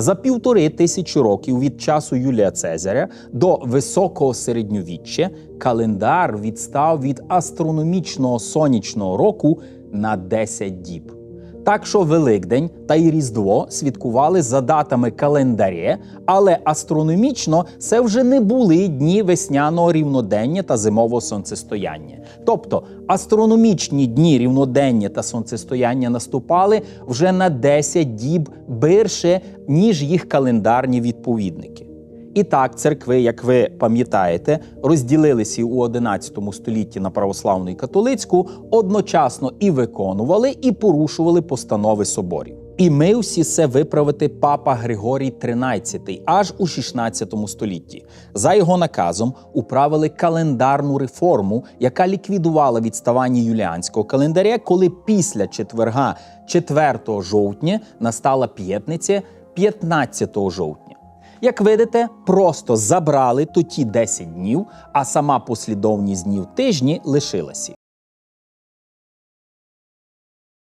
За півтори тисячі років від часу Юлія Цезаря до високого середньовіччя календар відстав від астрономічного сонячного року на 10 діб. Так що Великдень та й Різдво святкували за датами календаря, але астрономічно це вже не були дні весняного рівнодення та зимового сонцестояння. Тобто астрономічні дні рівнодення та сонцестояння наступали вже на 10 діб бирше, ніж їх календарні відповідники. І так, церкви, як ви пам'ятаєте, розділилися у 11 столітті на православну і католицьку, одночасно і виконували, і порушували постанови соборів. І ми всі це виправити папа Григорій XIII аж у 16 столітті. За його наказом управили календарну реформу, яка ліквідувала відставання юліанського календаря, коли після четверга 4 жовтня настала п'ятниця 15 жовтня. Як видите, просто забрали то ті 10 днів, а сама послідовність днів тижні лишилася.